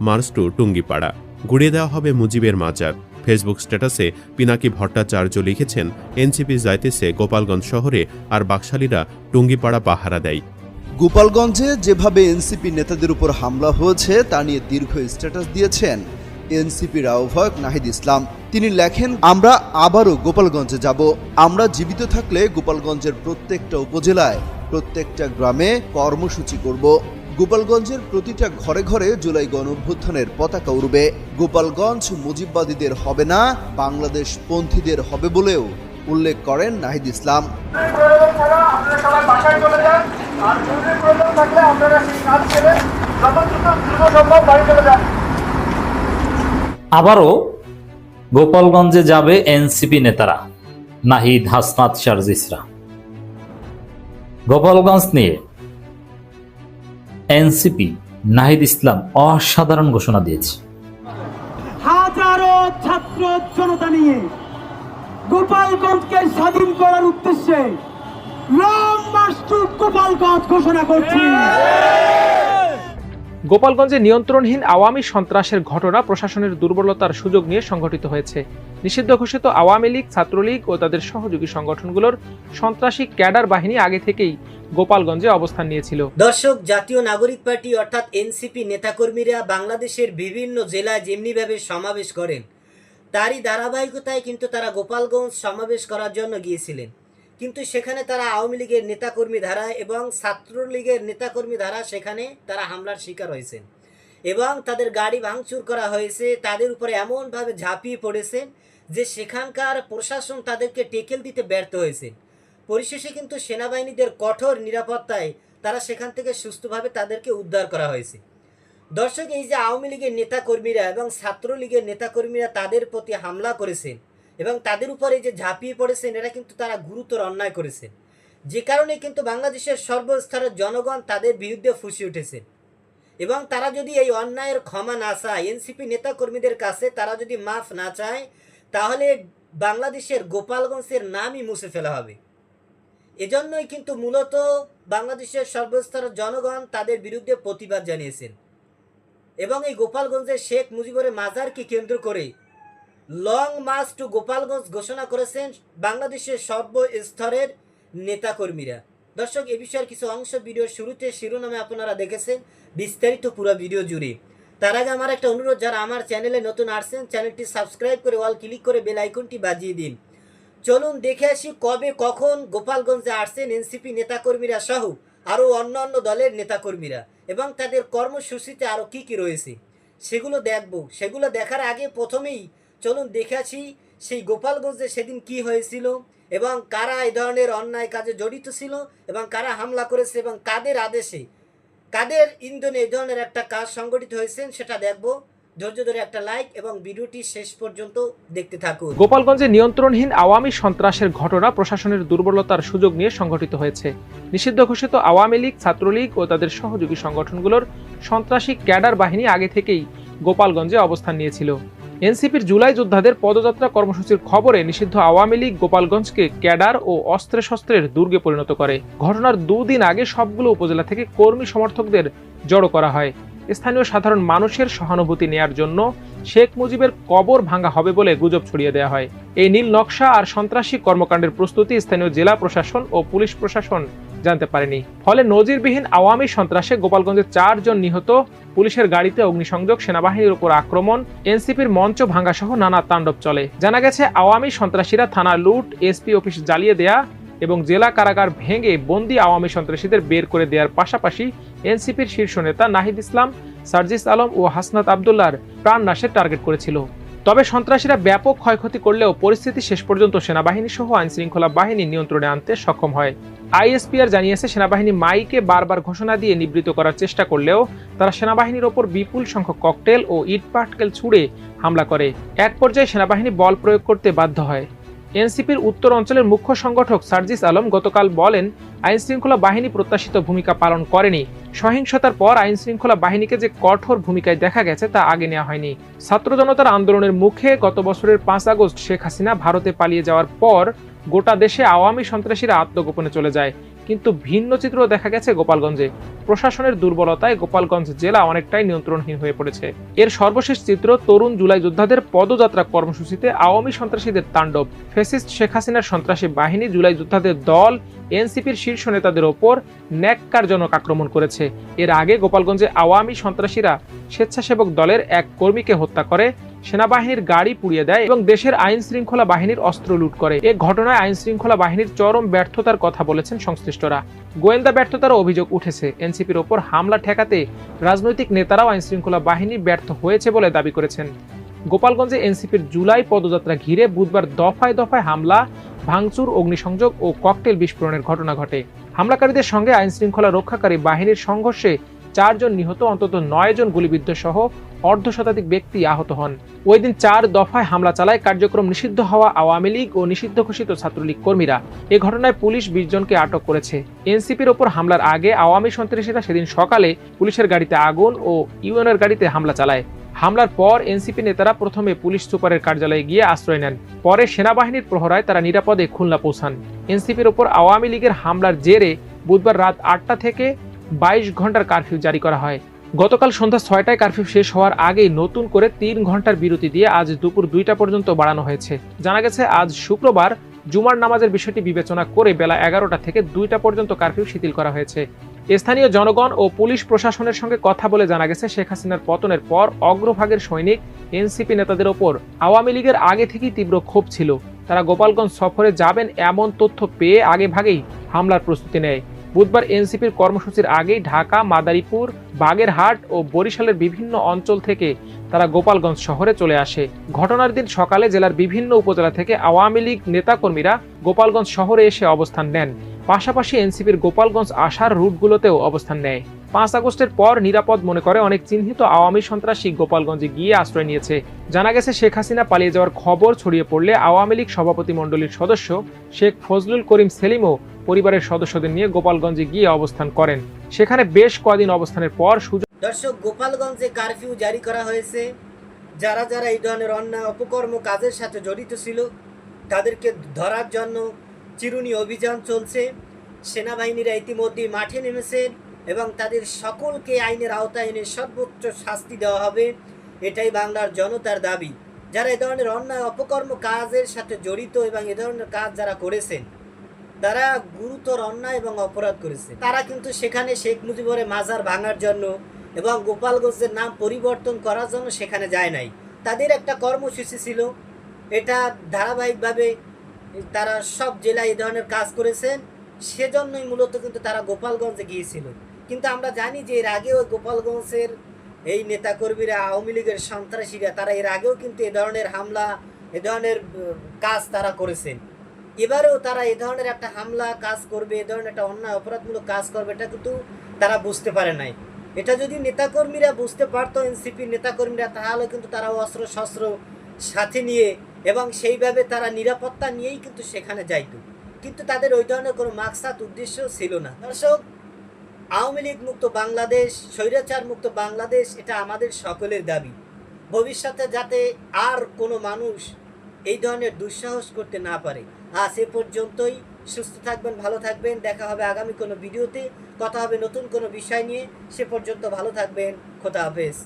March two Tungipara. গুড়িয়ে দেওয়া হবে মুজিবের মাজার। ফেসবুক স্ট্যাটাসে পিনাকি ভট্টাচার্য লিখেছেন, এনসিপি যাইতেছে গোপালগঞ্জ শহরে আর বাকশালীরা টুঙ্গিপাড়া পাহারা দেয়। গোপালগঞ্জে যেভাবে এনসিপি নেতাদের উপর হামলা হয়েছে, তা নিয়ে দীর্ঘ স্ট্যাটাস দিয়েছেন এনসিপির আহ্বায়ক নাহিদ ইসলাম। তিনি লেখেন, আমরা আবারও গোপালগঞ্জে যাব। আমরা জীবিত থাকলে গোপালগঞ্জের প্রত্যেকটা উপজেলায়, প্রত্যেকটা গ্রামে কর্মসূচি করব। গোপালগঞ্জের প্রতিটা ঘরে ঘরে জুলাই গণ অভ্যুত্থানের পতাকা উড়বে। গোপালগঞ্জ মুজিববাদীদের হবে না, বাংলাদেশ পন্থীদের হবে বলেও উল্লেখ করেন নাহিদ ইসলাম। আবারও গোপালগঞ্জে যাবে এনসিপি নেতারা, নাহিদ হাসনাত শারজিসরা গোপালগঞ্জ নিয়ে এনসিপি নাহিদ ইসলাম অসাধারণ ঘোষণা দিয়েছে। হাজারো ছাত্র জনতা নিয়ে গোপালগঞ্জকে স্বাধীন করার উদ্দেশ্যে লং মার্চ টু গোপালগঞ্জ ঘোষণা করছি। গোপালগঞ্জে নিয়ন্ত্রণহীন আওয়ামী সন্ত্রাসের ঘটনা প্রশাসনের দুর্বলতার সুযোগ নিয়ে সংঘটিত হয়েছে। নিষিদ্ধ ঘোষিত আওয়ামী লীগ ছাত্রলীগ ও তাদের সহযোগী সংগঠনগুলোর সন্ত্রাসী ক্যাডার বাহিনী আগে থেকেই গোপালগঞ্জে অবস্থান নিয়েছিল। দর্শক, জাতীয় নাগরিক পার্টি অর্থাৎ এনসিপি নেতাকর্মীরা বাংলাদেশের বিভিন্ন জেলায় যেমনিভাবে সমাবেশ করেন, তারই ধারাবাহিকতায় কিন্তু তারা গোপালগঞ্জ সমাবেশ করার জন্য গিয়েছিলেন। কিন্তু সেখানে তারা আওয়ামী লীগের নেতাকর্মী ধারা এবং ছাত্রলীগের নেতাকর্মী ধারা সেখানে তারা হামলার শিকার হয়েছেন এবং তাদের গাড়ি ভাঙচুর করা হয়েছে, তাদের উপরে এমনভাবে ঝাঁপিয়ে পড়েছেন যে সেখানকার প্রশাসন তাদেরকে টেকেল দিতে ব্যর্থ হয়েছে। পরিশেষে কিন্তু সেনাবাহিনীদের কঠোর নিরাপত্তায় তারা সেখান থেকে সুস্থভাবে তাদেরকে উদ্ধার করা হয়েছে। দর্শক, এই যে আওয়ামী লীগের নেতাকর্মীরা এবং ছাত্রলীগের নেতাকর্মীরা তাদের প্রতি হামলা করেছেন এবং তাদের উপরে যে ঝাঁপিয়ে পড়েছেন, এরা কিন্তু তারা গুরুতর অন্যায় করেছেন। যে কারণে কিন্তু বাংলাদেশের সর্বস্তরের জনগণ তাদের বিরুদ্ধে ফুসে উঠেছে। এবং তারা যদি এই অন্যায়ের ক্ষমা না চায়, এনসিপি নেতাকর্মীদের কাছে তারা যদি মাফ না চায়, তাহলে বাংলাদেশের গোপালগঞ্জের নামই মুছে ফেলা হবে। এজন্যই কিন্তু মূলত বাংলাদেশের সর্বস্তরের জনগণ তাদের বিরুদ্ধে প্রতিবাদ জানিয়েছেন। এবং এই গোপালগঞ্জের শেখ মুজিবুরের মাজারকে কেন্দ্র করে লং মার্চ টু গোপালগঞ্জ ঘোষণা করেছেন বাংলাদেশের সর্বস্তরের নেতাকর্মীরা। দর্শক, এ বিষয়ের কিছু অংশ ভিডিওর শুরুতে শিরোনামে আপনারা দেখেছেন, বিস্তারিত পুরো ভিডিও জুড়ে। তার আগে আমার একটা অনুরোধ, যারা আমার চ্যানেলে নতুন আসছেন, চ্যানেলটি সাবস্ক্রাইব করে অল ক্লিক করে বেল আইকনটি বাজিয়ে দিন। চলুন দেখে আসি কবে, কখন গোপালগঞ্জে আসছেন এনসিপি নেতাকর্মীরা সহ আরও অন্য অন্য দলের নেতাকর্মীরা এবং তাদের কর্মসূচিতে আরও কী কী রয়েছে। সেগুলো দেখব। সেগুলো দেখার আগে প্রথমেই চলুন দেখে আসি সেই গোপালগঞ্জে সেদিন কি হয়েছিল এবং কারা এই ধরনের অন্যায় কাজে জড়িত ছিল এবং কারা হামলা করেছে এবং কাদের আদেশে, কাদের ইন্ধনে এই ধরনের একটা কাজ সংগঠিত হয়েছেন সেটা দেখব। গোপালগঞ্জে নিয়ন্ত্রণহীন আওয়ামী সন্ত্রাসের ঘটনা প্রশাসনের দুর্বলতার সুযোগ নিয়ে সংঘটিত হয়েছে। নিষিদ্ধ ঘোষিত আওয়ামী লীগ, ছাত্রলীগ ও তাদের সহযোগী সংগঠনগুলোর সন্ত্রাসী ক্যাডার বাহিনী আগে থেকেই গোপালগঞ্জে অবস্থান নিয়েছিল। এনসিপির জুলাই যোদ্ধাদের পদযাত্রা কর্মসূচির খবরে নিষিদ্ধ আওয়ামী লীগ গোপালগঞ্জকে ক্যাডার ও অস্ত্রে শস্ত্রের দুর্গে পরিণত করে। ঘটনার দুদিন আগে সবগুলো উপজেলা থেকে কর্মী সমর্থকদের জড়ো করা হয়। স্থানীয় সাধারণ মানুষের সহানুভূতি নেয়ার জন্য শেখ মুজিবের কবর ভাঙা হবে বলে গুজব ছড়িয়ে দেওয়া হয়। এই নীল নকশা আর সন্ত্রাসী কর্মকাণ্ডের প্রস্তুতি স্থানীয় জেলা প্রশাসন ও পুলিশ প্রশাসন জানতে পারেনি। ফলে নজিরবিহীন আওয়ামী সন্ত্রাসে গোপালগঞ্জে চারজন নিহত, পুলিশের গাড়িতে অগ্নিসংযোগ, সেনাবাহিনীর উপর আক্রমণ, এনসিপির মঞ্চ ভাঙা সহ নানা তাণ্ডব চলে। জানা গেছে, আওয়ামী সন্ত্রাসীরা থানা লুট, এসপি অফিস জ্বালিয়ে দেয়া এবং জেলা কারাগার ভেঙে বন্দি আওয়ামী সন্ত্রাসীদের বের করে দেওয়ার পাশাপাশি এনসিপির শীর্ষ নেতা নাহিদ ইসলাম, সার্জিস আলম ও হাসনাত আবদুল্লার প্রাণ নাশের টার্গেট করেছিল। তবে সন্ত্রাসীরা ব্যাপক ক্ষয়ক্ষতি করলেও পরিস্থিতি শেষ পর্যন্ত সেনাবাহিনী সহ আইন শৃঙ্খলা বাহিনী নিয়ন্ত্রণে আনতে সক্ষম হয়। আইএসপিআর জানিয়েছে, সেনাবাহিনী মাইকে বারবার ঘোষণা দিয়ে নিবৃত করার চেষ্টা করলেও তারা সেনাবাহিনীর ওপর বিপুল সংখ্যক ককটেল ও ইট পাটকেল ছুড়ে হামলা করে। এক পর্যায়ে সেনাবাহিনী বল প্রয়োগ করতে বাধ্য হয়। এনসিপির উত্তর অঞ্চলের মুখ্য সংগঠক সার্জিস আলম গতকাল বলেন, আইনশৃঙ্খলা বাহিনী প্রত্যাশিত ভূমিকা পালন করেনি। সহিংসতার পর আইনশৃঙ্খলা বাহিনীকে যে কঠোর ভূমিকায় দেখা গেছে তা আগে নেওয়া হয়নি। ছাত্র জনতার আন্দোলনের মুখে গত বছরের পাঁচ আগস্ট শেখ হাসিনা ভারতে পালিয়ে যাওয়ার পর গোটা দেশে আওয়ামী সন্ত্রাসীরা আত্মগোপনে চলে যায়। কিন্তু ভিন্ন চিত্র দেখা গেছে গোপালগঞ্জে। প্রশাসনের দুর্বলতায় গোপালগঞ্জ জেলা অনেকটাই নিয়ন্ত্রণহীন হয়ে পড়েছে। এর সর্বশেষ চিত্র তরুণ জুলাই যোদ্ধাদের পদযাত্রা কর্মসূচিতে আওয়ামী সন্ত্রাসীদের তাণ্ডব। ফেসিস্ট শেখ হাসিনার সন্ত্রাসী বাহিনী জুলাই যোদ্ধাদের দল, এনসিপির শীর্ষ নেতাদের ওপর ন্যাক্কারজনক আক্রমণ করেছে। এর আগে গোপালগঞ্জে আওয়ামী সন্ত্রাসীরা স্বেচ্ছাসেবক দলের এক কর্মীকে হত্যা করে সেনাবাহিনীর গাড়ি পুড়িয়ে দেয় এবং দেশের আইন শৃঙ্খলা বাহিনীর অস্ত্র লুট করে। এ ঘটনায় আইন শৃঙ্খলা বাহিনীর চরম ব্যর্থতার কথা বলেছেন সংশ্লিষ্টরা। গোয়েন্দা ব্যর্থতারও অভিযোগ উঠেছে। এনসিপির ওপর হামলা ঠেকাতে রাজনৈতিক নেতারাও আইন শৃঙ্খলা বাহিনী ব্যর্থ হয়েছে বলে দাবি করেছেন। গোপালগঞ্জে এনসিপির জুলাই পদযাত্রা ঘিরে বুধবার দফায় দফায় হামলা, ভাঙচুর, অগ্নিসংযোগ ও ককটেল বিস্ফোরণের ঘটনা ঘটে। হামলাকারীদের সঙ্গে আইন শৃঙ্খলা রক্ষাকারী বাহিনীর সংঘর্ষে চারজন নিহত, অন্তত নয় জন গুলিবিদ্ধ সহ অর্ধ শতাধিক ব্যক্তি আহত হন। ওই দিন চার দফায় হামলা চালায় কার্যক্রম নিষিদ্ধ হওয়া আওয়ামী লীগ ও নিষিদ্ধ ঘোষিত ছাত্রলীগ কর্মীরা। এ ঘটনায় পুলিশ বিশ জনকে আটক করেছে। এনসিপির ওপর হামলার আগে আওয়ামী সন্ত্রাসীরা সেদিন সকালে পুলিশের গাড়িতে আগুন ও ইউএনের গাড়িতে হামলা চালায়। হামলার পর এনসিপি নেতারা প্রথমে পুলিশ সুপারের কার্যালয়ে গিয়ে আশ্রয় নেন। পরে সেনাবাহিনীর প্রহরায় তারা নিরাপদে খুলনা পৌঁছান। এনসিপির ওপর আওয়ামী লীগের হামলার জেরে বুধবার রাত আটটা থেকে বাইশ ঘণ্টার কারফিউ জারি করা হয়। গতকাল সন্ধ্যা ছয়টায় কারফিউ শেষ হওয়ার আগেই নতুন করে তিন ঘণ্টার বিরতি দিয়ে আজ দুপুর দুইটা পর্যন্ত বাড়ানো হয়েছে। জানা গেছে, আজ শুক্রবার জুমার নামাজের বিষয়টি বিবেচনা করে বেলা এগারোটা থেকে দুইটা পর্যন্ত কারফিউ শিথিল করা হয়েছে। স্থানীয় জনগণ ও পুলিশ প্রশাসনের সঙ্গে কথা বলে জানা গেছে, শেখ হাসিনার পতনের পর অগ্রভাগের সৈনিক, এনসিপি নেতাদের ওপর আওয়ামী লীগের আগে থেকেই তীব্র ক্ষোভ ছিল। তারা গোপালগঞ্জ সফরে যাবেন এমন তথ্য পেয়ে আগে ভাগেই হামলার প্রস্তুতি নেয়। বুধবার এনসিপির কর্মসূচির আগেই ঢাকা, মাদারীপুর, বাগেরহাট ও বরিশালের বিভিন্ন অঞ্চল থেকে তারা গোপালগঞ্জ শহরে চলে আসে। ঘটনার দিন সকালে জেলার বিভিন্ন উপজেলা থেকে আওয়ামী লীগ নেতাকর্মীরা গোপালগঞ্জ শহরে এসে অবস্থান নেন। পাশাপাশি এনসিপির গোপালগঞ্জ আসার রুটগুলোতেও অবস্থান নেয়। পাঁচ আগস্টের পর নিরাপদ মনে করে অনেক চিহ্নিত আওয়ামী সন্ত্রাসী গোপালগঞ্জে গিয়ে আশ্রয় নিয়েছে। জানা গেছে, শেখ হাসিনা পালিয়ে যাওয়ার খবর ছড়িয়ে পড়লে আওয়ামী লীগ সভাপতি মণ্ডলীর সদস্য শেখ ফজলুল করিম সেলিমও পরিবারের সদস্যদের নিয়ে গোপালগঞ্জে গিয়ে অবস্থান করেন। সেখানে বেশ কদিন অবস্থানের পর সুযোগ দর্শক, গোপালগঞ্জে কারফিউ জারি করা হয়েছে। যারা যারা এই ধরনের অন্যায়, অপকর্ম কাজের সাথে জড়িত ছিল, তাদেরকে ধরার জন্য চিরুনি অভিযান চলছে। সেনাবাহিনীরা ইতিমধ্যেই মাঠে নেমেছেন এবং তাদের সকলকে আইনের আওতায় এনে সর্বোচ্চ শাস্তি দেওয়া হবে। এটাই বাংলার জনতার দাবি। যারা এ ধরনের অন্যায়, অপকর্ম কাজের সাথে জড়িত এবং এ ধরনের কাজ যারা করেছেন তারা গুরুতর অন্যায় এবং অপরাধ করেছে। তারা কিন্তু সেখানে শেখ মুজিবরের মাজার ভাঙার জন্য এবং গোপালগঞ্জের নাম পরিবর্তন করার জন্য সেখানে যায় নাই। তাদের একটা কর্মসূচি ছিল। এটা ধারাবাহিকভাবে তারা সব জেলায় এই ধরনের কাজ করেছেন সেজন্যই মূলত কিন্তু তারা গোপালগঞ্জে গিয়েছিল। কিন্তু আমরা জানি যে এর আগেও গোপালগঞ্জের এই নেতাকর্মীরা, আওয়ামী লীগের সন্ত্রাসীরা, তারা এর আগেও কিন্তু এ ধরনের হামলা, এ ধরনের কাজ তারা করেছেন। এবারেও তারা এ ধরনের একটা হামলা কাজ করবে, এ ধরনের একটা অন্যায় অপরাধমূলক কাজ করবে, এটা কিন্তু তারা বুঝতে পারে নাই। এটা যদি নেতাকর্মীরা বুঝতে পারতো এনসিপির নেতাকর্মীরা, তাহলে কিন্তু তারা অস্ত্র শস্ত্র সাথে নিয়ে এবং সেইভাবে তারা নিরাপত্তা নিয়েই কিন্তু সেখানে যাইত। কিন্তু তাদের ওই ধরনের কোনো মাকসাদ উদ্দেশ্য ছিল না। দর্শক, আওয়ামী লীগ মুক্ত বাংলাদেশ, স্বৈরাচার মুক্ত বাংলাদেশ, এটা আমাদের সকলের দাবি। ভবিষ্যতে যাতে আর কোনো মানুষ এই ধরনের দুঃসাহস করতে না পারে। আজ এ পর্যন্তই। সুস্থ থাকবেন, ভালো থাকবেন। দেখা হবে আগামী কোনো ভিডিওতে। কথা হবে নতুন কোনো বিষয় নিয়ে। সে পর্যন্ত ভালো থাকবেন। খোদা হাফেজ।